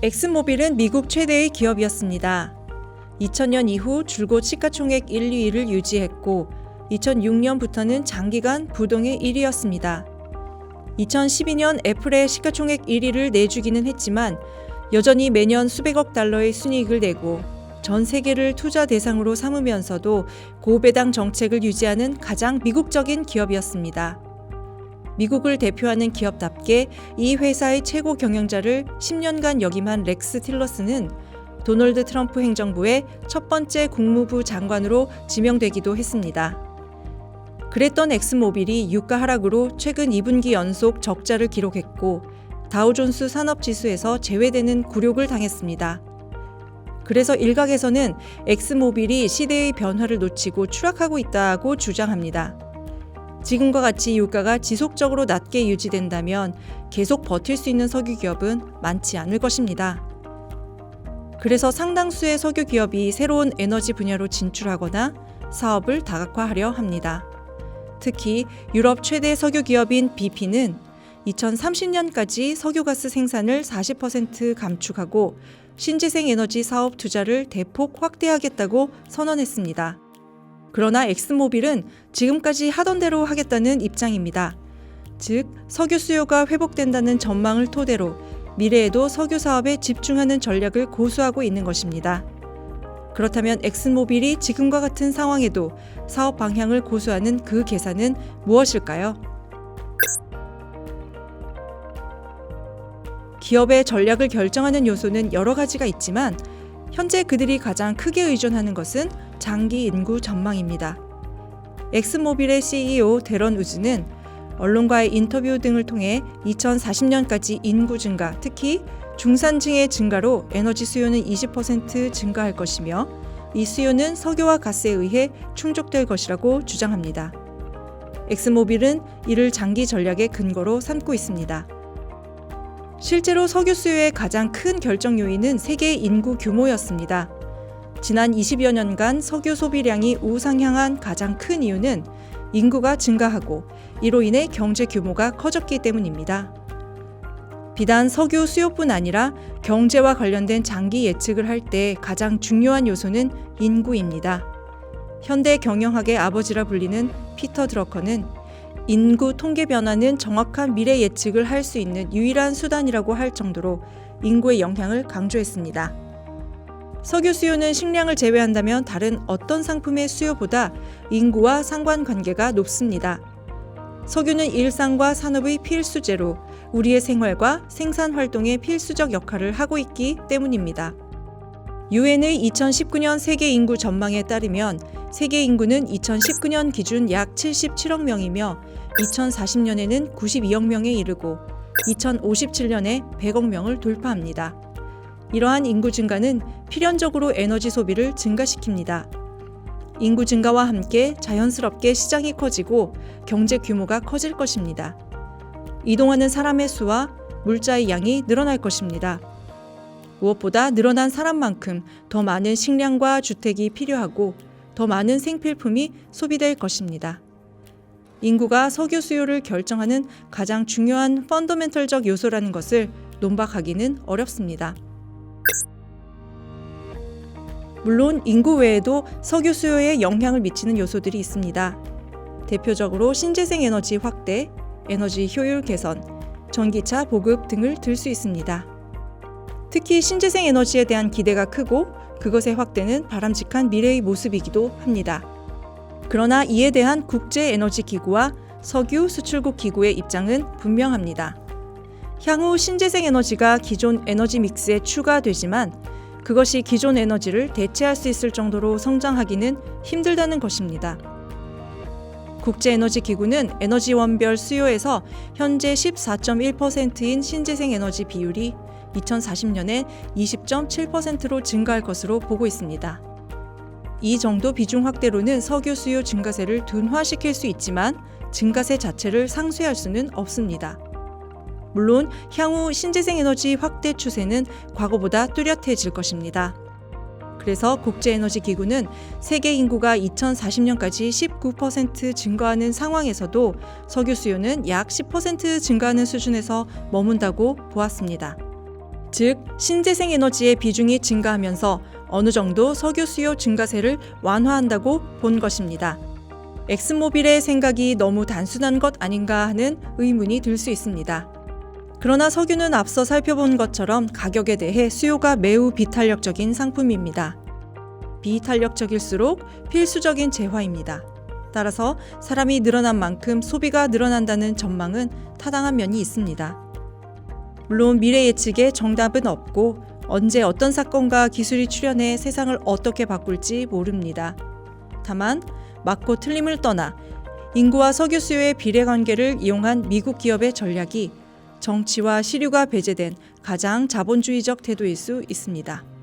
엑스모빌은 미국 최대의 기업이었습니다. 2000년 이후 줄곧 시가총액 1, 2위를 유지했고 2006년부터는 장기간 부동의 1위였습니다. 2012년 애플의 시가총액 1위를 내주기는 했지만 여전히 매년 수백억 달러의 순이익을 내고 전 세계를 투자 대상으로 삼으면서도 고배당 정책을 유지하는 가장 미국적인 기업이었습니다. 미국을 대표하는 기업답게 이 회사의 최고 경영자를 10년간 역임한 렉스 틸러스는 도널드 트럼프 행정부의 첫 번째 국무부 장관으로 지명되기도 했습니다. 그랬던 엑스모빌이 유가 하락으로 최근 2분기 연속 적자를 기록했고 다우존스 산업지수에서 제외되는 굴욕을 당했습니다. 그래서 일각에서는 엑스모빌이 시대의 변화를 놓치고 추락하고 있다고 주장합니다. 지금과 같이 유가가 지속적으로 낮게 유지된다면 계속 버틸 수 있는 석유 기업은 많지 않을 것입니다. 그래서 상당수의 석유 기업이 새로운 에너지 분야로 진출하거나 사업을 다각화하려 합니다. 특히 유럽 최대 석유 기업인 BP는 2030년까지 석유가스 생산을 40% 감축하고 신재생 에너지 사업 투자를 대폭 확대하겠다고 선언했습니다. 그러나 엑스모빌은 지금까지 하던 대로 하겠다는 입장입니다. 즉, 석유 수요가 회복된다는 전망을 토대로 미래에도 석유 사업에 집중하는 전략을 고수하고 있는 것입니다. 그렇다면 엑스모빌이 지금과 같은 상황에도 사업 방향을 고수하는 그 계산은 무엇일까요? 기업의 전략을 결정하는 요소는 여러 가지가 있지만 현재 그들이 가장 크게 의존하는 것은 장기 인구 전망입니다. 엑스모빌의 CEO 데런 우즈는 언론과의 인터뷰 등을 통해 2040년까지 인구 증가, 특히 중산층의 증가로 에너지 수요는 20% 증가할 것이며 이 수요는 석유와 가스에 의해 충족될 것이라고 주장합니다. 엑스모빌은 이를 장기 전략의 근거로 삼고 있습니다. 실제로 석유 수요의 가장 큰 결정 요인은 세계 인구 규모였습니다. 지난 20여 년간 석유 소비량이 우상향한 가장 큰 이유는 인구가 증가하고 이로 인해 경제 규모가 커졌기 때문입니다. 비단 석유 수요뿐 아니라 경제와 관련된 장기 예측을 할 때 가장 중요한 요소는 인구입니다. 현대 경영학의 아버지라 불리는 피터 드러커는 인구 통계 변화는 정확한 미래 예측을 할 수 있는 유일한 수단이라고 할 정도로 인구의 영향을 강조했습니다. 석유 수요는 식량을 제외한다면 다른 어떤 상품의 수요보다 인구와 상관관계가 높습니다. 석유는 일상과 산업의 필수제로 우리의 생활과 생산 활동에 필수적 역할을 하고 있기 때문입니다. 유엔의 2019년 세계 인구 전망에 따르면 세계 인구는 2019년 기준 약 77억 명이며 2040년에는 92억 명에 이르고 2057년에 100억 명을 돌파합니다. 이러한 인구 증가는 필연적으로 에너지 소비를 증가시킵니다. 인구 증가와 함께 자연스럽게 시장이 커지고 경제 규모가 커질 것입니다. 이동하는 사람의 수와 물자의 양이 늘어날 것입니다. 무엇보다 늘어난 사람만큼 더 많은 식량과 주택이 필요하고 더 많은 생필품이 소비될 것입니다. 인구가 석유 수요를 결정하는 가장 중요한 펀더멘털적 요소라는 것을 논박하기는 어렵습니다. 물론 인구 외에도 석유 수요에 영향을 미치는 요소들이 있습니다. 대표적으로 신재생 에너지 확대, 에너지 효율 개선, 전기차 보급 등을 들 수 있습니다. 특히 신재생 에너지에 대한 기대가 크고 그것의 확대는 바람직한 미래의 모습이기도 합니다. 그러나 이에 대한 국제 에너지 기구와 석유 수출국 기구의 입장은 분명합니다. 향후 신재생 에너지가 기존 에너지 믹스에 추가되지만 그것이 기존 에너지를 대체할 수 있을 정도로 성장하기는 힘들다는 것입니다. 국제에너지기구는 에너지 원별 수요에서 현재 14.1%인 신재생 에너지 비율이 2040년에 20.7%로 증가할 것으로 보고 있습니다. 이 정도 비중 확대로는 석유 수요 증가세를 둔화시킬 수 있지만 증가세 자체를 상쇄할 수는 없습니다. 물론 향후 신재생 에너지 확대 추세는 과거보다 뚜렷해질 것입니다. 그래서 국제에너지기구는 세계 인구가 2040년까지 19% 증가하는 상황에서도 석유 수요는 약 10% 증가하는 수준에서 머문다고 보았습니다. 즉 신재생 에너지의 비중이 증가하면서 어느 정도 석유 수요 증가세를 완화한다고 본 것입니다. 엑스모빌의 생각이 너무 단순한 것 아닌가 하는 의문이 들 수 있습니다. 그러나 석유는 앞서 살펴본 것처럼 가격에 대해 수요가 매우 비탄력적인 상품입니다. 비탄력적일수록 필수적인 재화입니다. 따라서 사람이 늘어난 만큼 소비가 늘어난다는 전망은 타당한 면이 있습니다. 물론 미래 예측에 정답은 없고 언제 어떤 사건과 기술이 출현해 세상을 어떻게 바꿀지 모릅니다. 다만 맞고 틀림을 떠나 인구와 석유 수요의 비례 관계를 이용한 미국 기업의 전략이 정치와 시류가 배제된 가장 자본주의적 태도일 수 있습니다.